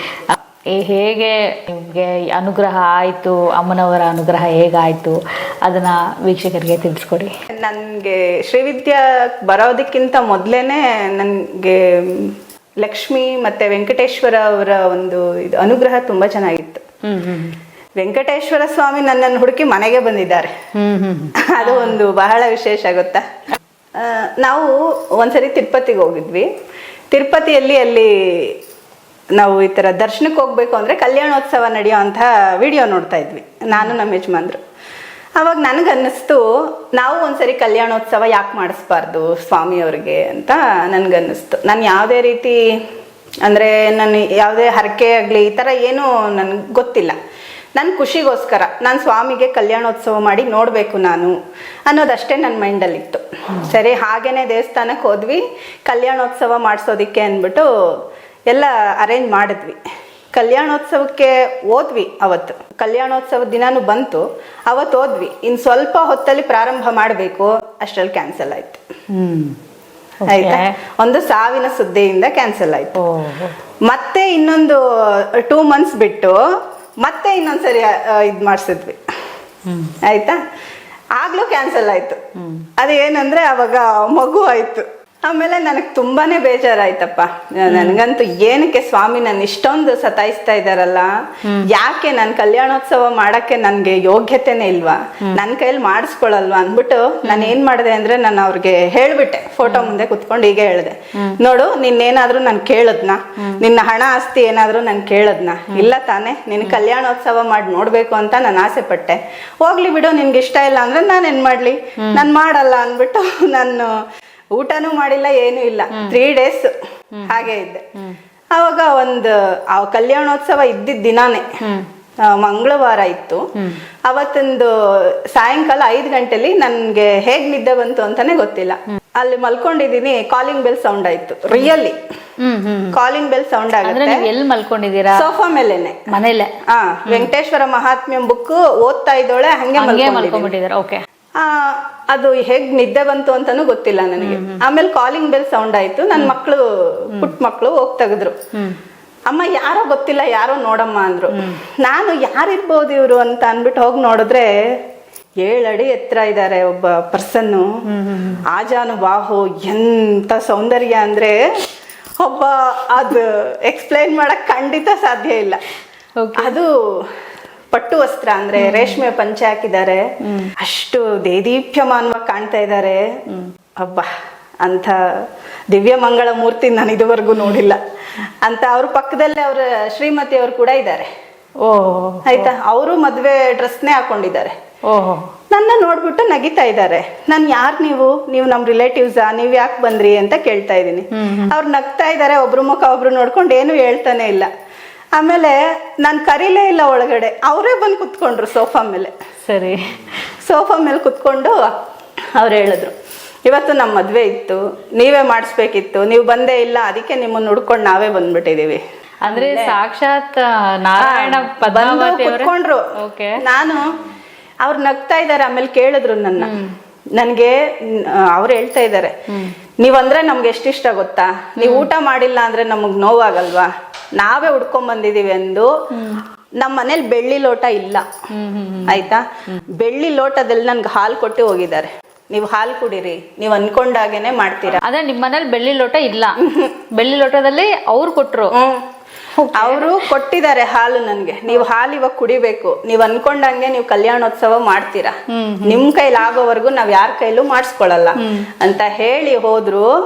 S2: ಹೇಗೆ ನಿಮಗೆ ಅನುಗ್ರಹ ಆಯಿತು? ಅಮ್ಮನವರ ಅನುಗ್ರಹ ಹೇಗಾಯಿತು? ಅದನ್ನು ವೀಕ್ಷಕರಿಗೆ ತಿಳಿಸ್ಕೊಡಿ.
S1: ನನಗೆ ಶ್ರೀವಿದ್ಯಾ ಬರೋದಕ್ಕಿಂತ ಮೊದಲೇ ನನಗೆ ಲಕ್ಷ್ಮಿ ಮತ್ತು ವೆಂಕಟೇಶ್ವರ ಅವರ ಒಂದು ಇದು ಅನುಗ್ರಹ ತುಂಬ ಚೆನ್ನಾಗಿತ್ತು. ವೆಂಕಟೇಶ್ವರ ಸ್ವಾಮಿ ನನ್ನನ್ನು ಹುಡುಕಿ ಮನೆಗೆ ಬಂದಿದ್ದಾರೆ. ಅದು ಒಂದು ಬಹಳ ವಿಶೇಷ ಗೊತ್ತಾ? ನಾವು ಒಂದ್ಸರಿ ತಿರುಪತಿಗೆ ಹೋಗಿದ್ವಿ. ತಿರುಪತಿಯಲ್ಲಿ ಅಲ್ಲಿ ನಾವು ಈ ಥರ ದರ್ಶನಕ್ಕೆ ಹೋಗ್ಬೇಕು ಅಂದರೆ ಕಲ್ಯಾಣೋತ್ಸವ ನಡೆಯೋವಂಥ ವಿಡಿಯೋ ನೋಡ್ತಾ ಇದ್ವಿ. ನಾನು ನಮ್ಮ ಯಜಮಾನ್ರು. ಅವಾಗ ನನಗೆ ಅನ್ನಿಸ್ತು, ನಾವು ಒಂದ್ಸರಿ ಕಲ್ಯಾಣೋತ್ಸವ ಯಾಕೆ ಮಾಡಿಸ್ಬಾರ್ದು ಸ್ವಾಮಿಯವ್ರಿಗೆ ಅಂತ ನನಗನ್ನಿಸ್ತು ನಾನು ಯಾವುದೇ ರೀತಿ, ಅಂದರೆ ನಾನು ಯಾವುದೇ ಹರಕೆ ಆಗಲಿ, ಈ ಥರ ಏನೂ ನನಗೆ ಗೊತ್ತಿಲ್ಲ. ನನ್ನ ಖುಷಿಗೋಸ್ಕರ ನಾನು ಸ್ವಾಮಿಗೆ ಕಲ್ಯಾಣೋತ್ಸವ ಮಾಡಿ ನೋಡಬೇಕು ನಾನು ಅನ್ನೋದಷ್ಟೇ ನನ್ನ ಮೈಂಡಲ್ಲಿತ್ತು. ಸರಿ, ಹಾಗೇನೆ ದೇವಸ್ಥಾನಕ್ಕೆ ಹೋದ್ವಿ. ಕಲ್ಯಾಣೋತ್ಸವ ಮಾಡಿಸೋದಿಕ್ಕೆ ಅಂದ್ಬಿಟ್ಟು ಎಲ್ಲ ಅರೇಂಜ್ ಮಾಡಿದ್ವಿ. ಕಲ್ಯಾಣೋತ್ಸವಕ್ಕೆ ಓದ್ವಿ ಅವತ್ತು. ಕಲ್ಯಾಣೋತ್ಸವ ದಿನಾನು ಬಂತು ಅವತ್ತು ಓದ್ವಿ ಇನ್ನು ಸ್ವಲ್ಪ ಹೊತ್ತಲ್ಲಿ ಪ್ರಾರಂಭ ಮಾಡಬೇಕು. ಅಷ್ಟರಲ್ಲಿ ಕ್ಯಾನ್ಸಲ್ ಆಯ್ತು.
S2: ಹ್ಮ್.
S1: ಆಯ್ತಾ? ಒಂದು ಸಾವಿನ ಸುದ್ದಿಯಿಂದ ಕ್ಯಾನ್ಸಲ್ ಆಯ್ತು. ಮತ್ತೆ ಇನ್ನೊಂದು ಟೂ ಮಂತ್ಸ್ ಬಿಟ್ಟು ಮತ್ತೆ ಇನ್ನೊಂದ್ಸರಿ ಇದು ಮಾಡಿಸಿದ್ವಿ. ಆಯ್ತಾ? ಆಗ್ಲೂ ಕ್ಯಾನ್ಸಲ್ ಆಯ್ತು. ಅದೇನಂದ್ರೆ ಅವಾಗ ಮಗು ಆಯ್ತು. ಆಮೇಲೆ ನನಗೆ ತುಂಬಾನೇ ಬೇಜಾರಾಯ್ತಪ್ಪ. ನನಗಂತೂ ಏನಕ್ಕೆ ಸ್ವಾಮಿ ನನ್ನ ಇಷ್ಟೊಂದು ಸತಾಯಿಸ್ತಾ ಇದ್ದಾರಲ್ಲ ಯಾಕೆ ನಾನು ಕಲ್ಯಾಣೋತ್ಸವ ಮಾಡಕ್ಕೆ ನನಗೆ ಯೋಗ್ಯತೆನೇ ಇಲ್ವಾ? ನನ್ನ ಕೈಯಲ್ಲಿ ಮಾಡಿಸ್ಕೊಳಲ್ವಾ ಅಂದ್ಬಿಟ್ಟು ನಾನು ಏನ್ ಮಾಡಿದೆ ಅಂದ್ರೆ ನಾನು ಅವ್ರಿಗೆ ಹೇಳ್ಬಿಟ್ಟೆ ಫೋಟೋ ಮುಂದೆ ಕುತ್ಕೊಂಡು ಹೀಗೆ ಹೇಳ್ದೆ. ನೋಡು ನಿನ್ನೇನಾದ್ರೂ ನಾನು ಕೇಳದ್ನ? ನಿನ್ನ ಹಣ ಆಸ್ತಿ ಏನಾದ್ರೂ ನಾನು ಕೇಳದ್ನ? ಇಲ್ಲ ತಾನೇ ನಿನ್ ಕಲ್ಯಾಣೋತ್ಸವ ಮಾಡಿ ನೋಡ್ಬೇಕು ಅಂತ ನಾನು ಆಸೆ ಪಟ್ಟೆ ಹೋಗ್ಲಿ ಬಿಡು ನಿನ್ಗೆ ಇಷ್ಟ ಇಲ್ಲ ಅಂದ್ರೆ ನಾನು ಏನ್ ಮಾಡ್ಲಿ? ನಾನು ಮಾಡಲ್ಲ ಅಂದ್ಬಿಟ್ಟು ನಾನು ಊಟನೂ ಮಾಡಿಲ್ಲ ಏನೂ ಇಲ್ಲ. ತ್ರೀ ಡೇಸ್ ಹಾಗೆ ಇದ್ದೆ. ಅವಾಗ ಒಂದು ಆ ಕಲ್ಯಾಣೋತ್ಸವ ಇದ್ದಿದ್ದ ದಿನಾನೇ ಮಂಗಳವಾರ ಇತ್ತು. ಅವತ್ತೊಂದು ಸಾಯಂಕಾಲ ಐದು ಗಂಟೆಲಿ ನನ್ಗೆ ಹೇಗ್ ನಿದ್ದೆ ಬಂತು ಅಂತಾನೆ ಗೊತ್ತಿಲ್ಲ. ಅಲ್ಲಿ ಮಲ್ಕೊಂಡಿದೀನಿ ಕಾಲಿಂಗ್ ಬೆಲ್ ಸೌಂಡ್ ಆಯ್ತು. Really
S2: hmm hmm
S1: calling bell sound ಆಗುತ್ತೆ.
S2: ಎಲ್ಲಿ ಮಲ್ಕೊಂಡಿದ್ದೀರಾ?
S1: ಸೋಫಾ ಮೇಲೆನೆ.
S2: ಮನೇಲೆ.
S1: ಆ ವೆಂಕಟೇಶ್ವರ ಮಹಾತ್ಮ್ಯ ಬುಕ್ ಓದ್ತಾ ಇದ್ದೋಳೆ ಹಂಗೆ
S2: ಮಲ್ಕೊಂಡ್ಬಿಟ್ಟಿದ್ದಾರೆ? ಓಕೆ
S1: ಅದು ಹೇಗ್ ನಿದ್ದೆ ಬಂತು ಅಂತಾನು ಗೊತ್ತಿಲ್ಲ ನನಗೆ. ಆಮೇಲೆ ಕಾಲಿಂಗ್ ಬೆಲ್ ಸೌಂಡ್ ಆಯ್ತು. ನನ್ನ ಮಕ್ಕಳು ಪುಟ್ಟ ಮಕ್ಕಳು ಹೋಗ್ ತೆಗೆದ್ರು. ಅಮ್ಮ ಯಾರೋ ಗೊತ್ತಿಲ್ಲ ಯಾರೋ ನೋಡಮ್ಮ ಅಂದ್ರು. ನಾನು ಯಾರಿರ್ಬೋದು ಇವ್ರು ಅಂತ ಅನ್ಬಿಟ್ಟು ಹೋಗಿ ನೋಡಿದ್ರೆ ಏಳಡಿ ಎತ್ತರ ಇದ್ದಾರೆ ಒಬ್ಬ ಪರ್ಸನ್ನು. ಆಜಾನು ಬಾಹು ಎಂತ ಸೌಂದರ್ಯ ಅಂದ್ರೆ ಒಬ್ಬ ಅದು ಎಕ್ಸ್ಪ್ಲೈನ್ ಮಾಡಕ್ ಖಂಡಿತ ಸಾಧ್ಯ ಇಲ್ಲ. ಅದು ಪಟ್ಟು ವಸ್ತ್ರ ಅಂದ್ರೆ ರೇಷ್ಮೆ ಪಂಚೆ ಹಾಕಿದ್ದಾರೆ. ಅಷ್ಟು ದೇದೀಪ್ಯಮಾನವಾಗಿ ಕಾಣ್ತಾ ಇದ್ದಾರೆ. ಅಬ್ಬ ಅಂತ ದಿವ್ಯ ಮಂಗಳ ಮೂರ್ತಿ ನಾನು ಇದುವರೆಗೂ ನೋಡಿಲ್ಲ. ಅಂತ ಅವ್ರ ಪಕ್ಕದಲ್ಲೇ ಅವ್ರ ಶ್ರೀಮತಿ ಅವರು ಕೂಡ ಇದ್ದಾರೆ.
S2: ಓ.
S1: ಆಯ್ತಾ? ಅವರು ಮದ್ವೆ ಡ್ರೆಸ್ನೇ ಹಾಕೊಂಡಿದ್ದಾರೆ.
S2: ಓಹೋ
S1: ನನ್ನ ನೋಡ್ಬಿಟ್ಟು ನಗಿತಾ ಇದ್ದಾರೆ. ನಾನು ಯಾರು ನೀವು? ನೀವು ನಮ್ ರಿಲೇಟಿವ್ಸಾ ನೀವ್ ಯಾಕೆ ಬಂದ್ರಿ ಅಂತ ಕೇಳ್ತಾ ಇದ್ದೀನಿ. ಅವ್ರು ನಗ್ತಾ ಇದ್ದಾರೆ. ಒಬ್ರು ಮುಖ ಒಬ್ರು ನೋಡ್ಕೊಂಡು ಏನು ಹೇಳ್ತಾನೆ ಇಲ್ಲ. ಆಮೇಲೆ ನಾನು ಕರೀಲೇ ಇಲ್ಲ ಒಳಗಡೆ. ಅವರೇ ಬಂದು ಕುತ್ಕೊಂಡ್ರು ಸೋಫಾ ಮೇಲೆ.
S2: ಸರಿ.
S1: ಸೋಫಾ ಮೇಲೆ ಕುತ್ಕೊಂಡು ಅವ್ರು ಹೇಳಿದ್ರು ಇವತ್ತು ನಮ್ಮ ಮದುವೆ ಇತ್ತು ನೀವೇ ಮಾಡಿಸ್ಬೇಕಿತ್ತು ನೀವು ಬಂದೇ ಇಲ್ಲ ಅದಕ್ಕೆ ನಿಮ್ಮನ್ನು ಹುಡ್ಕೊಂಡು ನಾವೇ ಬಂದ್ಬಿಟ್ಟಿದೀವಿ.
S2: ಅಂದ್ರೆ ಸಾಕ್ಷಾತ್ ನಾರಾಯಣ
S1: ಕುತ್ಕೊಂಡ್ರು. ನಾನು ಅವ್ರು ನಗ್ತಾ ಇದ್ದಾರೆ ಆಮೇಲೆ ಕೇಳಿದ್ರು ನನ್ನ. ನನ್ಗೆ ಅವ್ರು ಹೇಳ್ತಾ ಇದ್ದಾರೆ ನೀವಂದ್ರೆ ನಮ್ಗೆ ಎಷ್ಟಿಷ್ಟ ಗೊತ್ತಾ? ನೀವು ಊಟ ಮಾಡಿಲ್ಲ ಅಂದ್ರೆ ನಮಗ್ ನೋವಾಗಲ್ವಾ? ನಾವೇ ಹುಡ್ಕೊಂಡ್ ಬಂದಿದೀವಿ ಎಂದು ನಮ್ಮ ಮನೇಲಿ ಬೆಳ್ಳಿ ಲೋಟ ಇಲ್ಲ. ಆಯ್ತಾ? ಬೆಳ್ಳಿ ಲೋಟದಲ್ಲಿ ನನ್ಗೆ ಹಾಲು ಕೊಟ್ಟು ಹೋಗಿದ್ದಾರೆ. ನೀವು ಹಾಲು ಕುಡೀರಿ. ನೀವು ಅನ್ಕೊಂಡಾಗೇನೆ ಮಾಡ್ತೀರಾ.
S2: ಅದೇ ನಿಮ್ಮ ಮನೇಲಿ ಬೆಳ್ಳಿ ಲೋಟ ಇಲ್ಲ. ಬೆಳ್ಳಿ ಲೋಟದಲ್ಲಿ ಅವ್ರು ಕೊಟ್ರು.
S1: ಹ್ಮ್. ಅವರು ಕೊಟ್ಟಿದ್ದಾರೆ ಹಾಲು ನನ್ಗೆ. ನೀವು ಹಾಲು ಇವಾಗ ಕುಡಿಬೇಕು. ನೀವ್ ಅನ್ಕೊಂಡಂಗೆ ನೀವು ಕಲ್ಯಾಣೋತ್ಸವ ಮಾಡ್ತೀರಾ. ನಿಮ್ ಕೈಲಿ ಆಗೋವರೆಗೂ ನಾವ್ ಯಾರ ಕೈಲೂ ಮಾಡಿಸ್ಕೊಳಲ್ಲ. ಅಂತ ಹೇಳಿ ಹೋದ್ರು.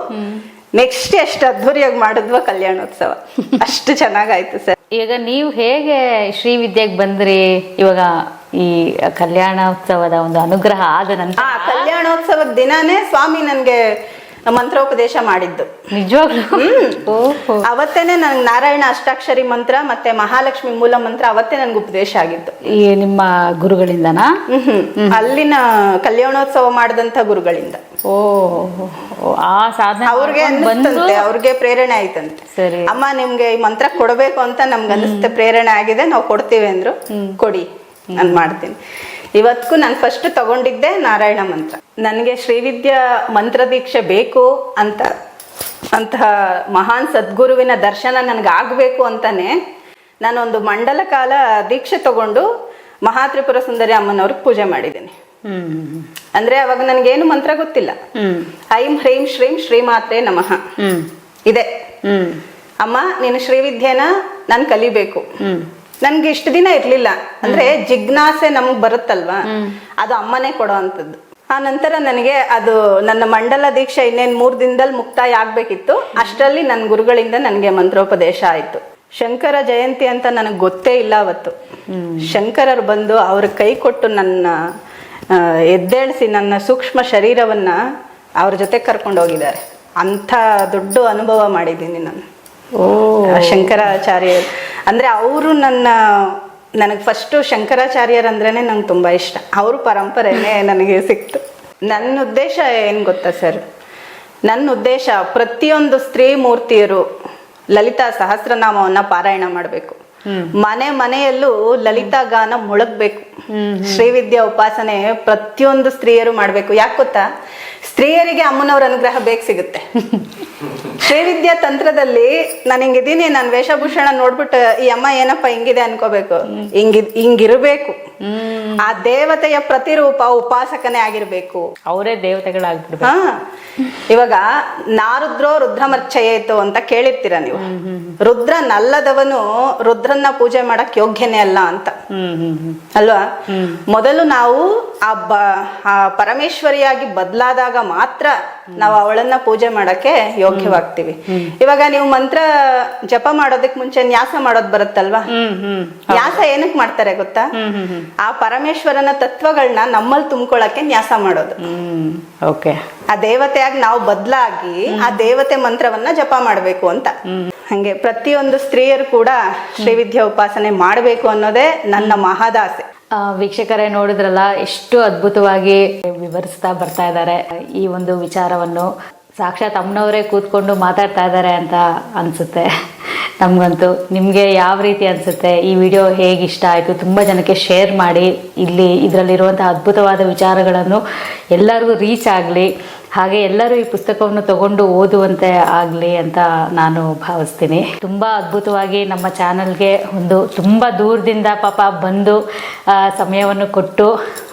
S1: ನೆಕ್ಸ್ಟ್ ಎಷ್ಟು ಅದ್ಧೂರಿಯಾಗಿ ಮಾಡಿದ್ವ ಕಲ್ಯಾಣೋತ್ಸವ. ಅಷ್ಟು ಚೆನ್ನಾಗಾಯ್ತು ಸರ್.
S2: ಈಗ ನೀವು ಹೇಗೆ ಶ್ರೀವಿದ್ಯೆಗೆ ಬಂದ್ರಿ? ಇವಾಗ ಈ ಕಲ್ಯಾಣೋತ್ಸವದ ಒಂದು ಅನುಗ್ರಹ ಆದ ನಂತರ?
S1: ಆ ಕಲ್ಯಾಣೋತ್ಸವದ ದಿನಾನೇ ಸ್ವಾಮಿ ನನ್ಗೆ ಮಂತ್ರೋಪದೇಶ ಮಾಡಿದ್ದು.
S2: ನಿಜವಾಗ್ಲೂ?
S1: ಅವತ್ತೇನೆ ನನ್ಗೆ ನಾರಾಯಣ ಅಷ್ಟಾಕ್ಷರಿ ಮಂತ್ರ ಮತ್ತೆ ಮಹಾಲಕ್ಷ್ಮಿ ಮೂಲ ಮಂತ್ರ ಅವತ್ತೇ ನನ್ಗೆ ಉಪದೇಶ ಆಗಿತ್ತು.
S2: ಈ ನಿಮ್ಮ ಗುರುಗಳಿಂದನಾ?
S1: ಅಲ್ಲಿನ ಕಲ್ಯಾಣೋತ್ಸವ ಮಾಡಿದಂತ ಗುರುಗಳಿಂದ.
S2: ಓ ಆ ಸಾಧನೆ
S1: ಅವ್ರಿಗೆ ಅವ್ರಿಗೆ ಪ್ರೇರಣೆ ಆಯ್ತಂತೆ.
S2: ಸರಿ.
S1: ಅಮ್ಮ ನಿಮ್ಗೆ ಈ ಮಂತ್ರ ಕೊಡಬೇಕು ಅಂತ ನಮ್ಗೆ ಅನಿಸುತ್ತೆ ಪ್ರೇರಣೆ ಆಗಿದೆ ನಾವು ಕೊಡ್ತೀವಿ ಅಂದ್ರು ಕೊಡಿ ನಾನು ಮಾಡ್ತೀನಿ. ಇವತ್ತಿಗೂ ನಾನು ಫಸ್ಟ್ ತಗೊಂಡಿದ್ದೆ ನಾರಾಯಣ ಮಂತ್ರ. ನನಗೆ ಶ್ರೀವಿದ್ಯಾ ಮಂತ್ರ ದೀಕ್ಷೆ ಬೇಕು ಅಂತ ಅಂತಹ ಮಹಾನ್ ಸದ್ಗುರುವಿನ ದರ್ಶನ ನನಗೆ ಆಗಬೇಕು ಅಂತಾನೆ ನಾನೊಂದು ಮಂಡಲ ಕಾಲ ದೀಕ್ಷೆ ತಗೊಂಡು ಮಹಾತ್ರಿಪುರ ಸುಂದರಿ ಅಮ್ಮನವ್ರಿಗೆ ಪೂಜೆ ಮಾಡಿದ್ದೀನಿ. ಅಂದ್ರೆ ಅವಾಗ ನನಗೇನು ಮಂತ್ರ ಗೊತ್ತಿಲ್ಲ.
S2: ಹ್ಮ್
S1: ಐಂ ಹ್ರೀಂ ಶ್ರೀಂ ಶ್ರೀಮಾತ್ರೆ ನಮಃ. ಇದೆ. ಅಮ್ಮ ನೀನು ಶ್ರೀವಿದ್ಯೆನ ನಾನು ಕಲಿಬೇಕು. ನನ್ಗೆ ಇಷ್ಟು ದಿನ ಇರ್ಲಿಲ್ಲ. ಅಂದ್ರೆ ಜಿಜ್ಞಾಸೆ ನಮ್ಗ್ ಬರುತ್ತಲ್ವಾ? ಅದು ಅಮ್ಮನೇ ಕೊಡೋ ಅಂತದ್ದು ಆ ನಂತರ ನನಗೆ ಅದು ನನ್ನ ಮಂಡಲ ದೀಕ್ಷೆ ಇನ್ನೇನ್ ಮೂರ್ ದಿನದಲ್ಲಿ ಮುಕ್ತಾಯ ಆಗ್ಬೇಕಿತ್ತು. ಅಷ್ಟರಲ್ಲಿ ನನ್ನ ಗುರುಗಳಿಂದ ನನಗೆ ಮಂತ್ರೋಪದೇಶ ಆಯ್ತು. ಶಂಕರ ಜಯಂತಿ ಅಂತ ನನಗೆ ಗೊತ್ತೇ ಇಲ್ಲ ಅವತ್ತು. ಶಂಕರರು ಬಂದು ಅವ್ರ ಕೈ ಕೊಟ್ಟು ನನ್ನ ಎದ್ದೇಳಿಸಿ ನನ್ನ ಸೂಕ್ಷ್ಮ ಶರೀರವನ್ನ ಅವ್ರ ಜೊತೆ ಕರ್ಕೊಂಡು ಹೋಗಿದ್ದಾರೆ ಅಂಥ ದೊಡ್ಡ ಅನುಭವ ಮಾಡಿದ್ದೀನಿ ನಾನು. ಶಂಕರಾಚಾರ್ಯ ಅಂದ್ರೆ ಅವರು ನನ್ನ ನನಗೆ ಫಸ್ಟು ಶಂಕರಾಚಾರ್ಯರಂದ್ರೇ ನಂಗೆ ತುಂಬಾ ಇಷ್ಟ. ಅವ್ರ ಪರಂಪರೆನೇ ನನಗೆ ಸಿಕ್ತು. ನನ್ನ ಉದ್ದೇಶ ಏನು ಗೊತ್ತಾ ಸರ್ ನನ್ನ ಉದ್ದೇಶ ಪ್ರತಿಯೊಂದು ಸ್ತ್ರೀ ಮೂರ್ತಿಯರು ಲಲಿತಾ ಸಹಸ್ರನಾಮವನ್ನು ಪಾರಾಯಣ ಮಾಡಬೇಕು. ಮನೆ ಮನೆಯಲ್ಲೂ ಲಲಿತಾ ಗಾನ ಮುಳುಗ್ಬೇಕು. ಶ್ರೀವಿದ್ಯಾ ಉಪಾಸನೆ ಪ್ರತಿಯೊಂದು ಸ್ತ್ರೀಯರು ಮಾಡ್ಬೇಕು. ಯಾಕೆ ಗೊತ್ತಾ? ಸ್ತ್ರೀಯರಿಗೆ ಅಮ್ಮನವ್ರ ಅನುಗ್ರಹ ಬೇಗ ಸಿಗುತ್ತೆ. ಶ್ರೀವಿದ್ಯಾ ತಂತ್ರದಲ್ಲಿ ನಾನು ಹಿಂಗಿದ್ದೀನಿ ನಾನು ವೇಷಭೂಷಣ ನೋಡ್ಬಿಟ್ಟು ಈ ಅಮ್ಮ ಏನಪ್ಪ ಹಿಂಗಿದೆ ಅನ್ಕೋಬೇಕು. ಹಿಂಗಿದ್ ಹಿಂಗಿರ್ಬೇಕು. ಆ ದೇವತೆಯ ಪ್ರತಿರೂಪ ಉಪಾಸಕನೇ ಆಗಿರ್ಬೇಕು.
S2: ಅವರೇ ದೇವತೆಗಳಾಗ್ಬಿಡ್ಬೇಕು.
S1: ಹಾ. ಇವಾಗ ನಾರುದ್ರೋ ರುದ್ರಮರ್ಚಯಿತು ಅಂತ ಕೇಳಿರ್ತೀರ ನೀವು? ರುದ್ರ ನಲ್ಲದವನು ರುದ್ರನ್ನ ಪೂಜೆ ಮಾಡಕ್ ಯೋಗ್ಯನೇ ಅಲ್ಲ ಅಂತ. ಅಲ್ವಾ? ಮೊದಲು ನಾವು ಆ ಬ ಆ ಪರಮೇಶ್ವರಿಯಾಗಿ ಬದಲಾದಾಗ ಮಾತ್ರ ನಾವು ಅವಳನ್ನ ಪೂಜೆ ಮಾಡಕ್ಕೆ ಯೋಗ್ಯವಾಗ್ತೀವಿ. ಇವಾಗ ನೀವು ಮಂತ್ರ ಜಪ ಮಾಡೋದಕ್ ಮುಂಚೆ ನ್ಯಾಸ ಮಾಡೋದ್ ಬರುತ್ತಲ್ವಾ? ನ್ಯಾಸ ಏನಕ್ ಮಾಡ್ತಾರೆ ಗೊತ್ತಾ? ಆ ಪರಮೇಶ್ವರನ ತತ್ವಗಳನ್ನ ನಮ್ಮಲ್ಲಿ ತುಂಬ್ಕೊಳಕ್ಕೆ ನ್ಯಾಸ ಮಾಡೋದು.
S2: Hmm okay.
S1: ಆ ದೇವತೆಯಾಗಿ ನಾವು ಬದಲಾಗಿ ಆ ದೇವತೆ ಮಂತ್ರವನ್ನ ಜಪ ಮಾಡಬೇಕು ಅಂತ. ಹಂಗೆ ಪ್ರತಿಯೊಂದು ಸ್ತ್ರೀಯರು ಕೂಡ ಶ್ರೀವಿದ್ಯಾ ಉಪಾಸನೆ ಮಾಡಬೇಕು ಅನ್ನೋದೇ ನನ್ನ ಮಹಾದಾಸೆ.
S2: ವೀಕ್ಷಕರೇ ನೋಡಿದ್ರಲ್ಲ, ಎಷ್ಟು ಅದ್ಭುತವಾಗಿ ವಿವರಿಸ್ತಾ ಬರ್ತಾ ಇದ್ದಾರೆ ಈ ಒಂದು ವಿಚಾರವನ್ನು. ಸಾಕ್ಷಾತ್ ಅಮ್ಮನವರೇ ಕೂತ್ಕೊಂಡು ಮಾತಾಡ್ತಾ ಇದ್ದಾರೆ ಅಂತ ಅನಿಸುತ್ತೆ. ನಮಗಂತೂ ನಿಮಗೆ ಯಾವ ರೀತಿ ಅನಿಸುತ್ತೆ? ಈ ವಿಡಿಯೋ ಹೇಗೆ ಇಷ್ಟ ಆಯಿತು? ತುಂಬ ಜನಕ್ಕೆ ಶೇರ್ ಮಾಡಿ. ಇಲ್ಲಿ ಇದರಲ್ಲಿರುವಂಥ ಅದ್ಭುತವಾದ ವಿಚಾರಗಳನ್ನು ಎಲ್ಲರಿಗೂ ರೀಚ್ ಆಗಲಿ, ಹಾಗೆ ಎಲ್ಲರೂ ಈ ಪುಸ್ತಕವನ್ನು ತಗೊಂಡು ಓದುವಂತೆ ಆಗಲಿ ಅಂತ ನಾನು ಭಾವಿಸ್ತೀನಿ. ತುಂಬ ಅದ್ಭುತವಾಗಿ ನಮ್ಮ ಚಾನಲ್ಗೆ ಒಂದು ತುಂಬ ದೂರದಿಂದ ಪಾಪ ಬಂದು ಸಮಯವನ್ನು ಕೊಟ್ಟು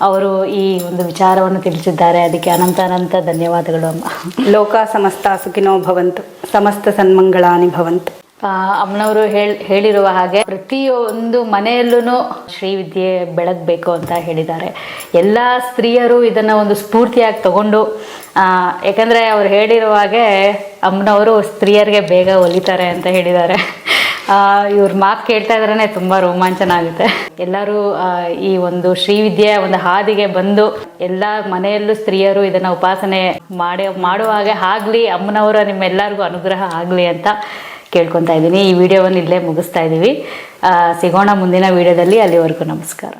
S2: ಅವರು ಈ ಒಂದು ವಿಚಾರವನ್ನು ತಿಳಿಸಿದ್ದಾರೆ. ಅದಕ್ಕೆ ಅನಂತ ಅನಂತ ಧನ್ಯವಾದಗಳು ಅಮ್ಮ.
S1: ಲೋಕ ಸಮಸ್ತ ಸುಖಿನೋ ಭವಂತು. ಸಮಸ್ತ ಸನ್ಮಂಗಳಾನಿ ಭವಂತು.
S2: ಅಮ್ಮನವರು ಹೇಳ್, ಹೇಳಿರುವ ಹಾಗೆ ಪ್ರತಿಯೊಂದು ಮನೆಯಲ್ಲೂ ಶ್ರೀವಿದ್ಯೆ ಬೆಳಗಬೇಕು ಅಂತ ಹೇಳಿದ್ದಾರೆ. ಎಲ್ಲ ಸ್ತ್ರೀಯರು ಇದನ್ನು ಒಂದು ಸ್ಫೂರ್ತಿಯಾಗಿ ತಗೊಂಡು ಯಾಕಂದ್ರೆ ಅವ್ರು ಹೇಳಿರುವ ಹಾಗೆ ಅಮ್ಮನವರು ಸ್ತ್ರೀಯರಿಗೆ ಬೇಗ ಒಲಿತಾರೆ ಅಂತ ಹೇಳಿದ್ದಾರೆ. ಇವ್ರ ಮಾತು ಕೇಳ್ತಾ ಇದ್ರೇ ತುಂಬ ರೋಮಾಂಚನ ಆಗುತ್ತೆ ಎಲ್ಲರೂ ಈ ಒಂದು ಶ್ರೀವಿದ್ಯೆಯ ಒಂದು ಹಾದಿಗೆ ಬಂದು ಎಲ್ಲ ಮನೆಯಲ್ಲೂ ಸ್ತ್ರೀಯರು ಇದನ್ನು ಉಪಾಸನೆ ಮಾಡಿ ಮಾಡುವಾಗೆ ಆಗಲಿ, ಅಮ್ಮನವರ ನಿಮ್ಮೆಲ್ಲರಿಗೂ ಅನುಗ್ರಹ ಆಗಲಿ ಅಂತ ಕೇಳ್ಕೊತಾ ಇದ್ದೀನಿ. ಈ ವಿಡಿಯೋವನ್ನು ಇಲ್ಲೇ ಮುಗಿಸ್ತಾ ಇದ್ದೀವಿ. ಸಿಗೋಣ ಮುಂದಿನ ವಿಡಿಯೋದಲ್ಲಿ. ಅಲ್ಲಿವರೆಗೂ ನಮಸ್ಕಾರ.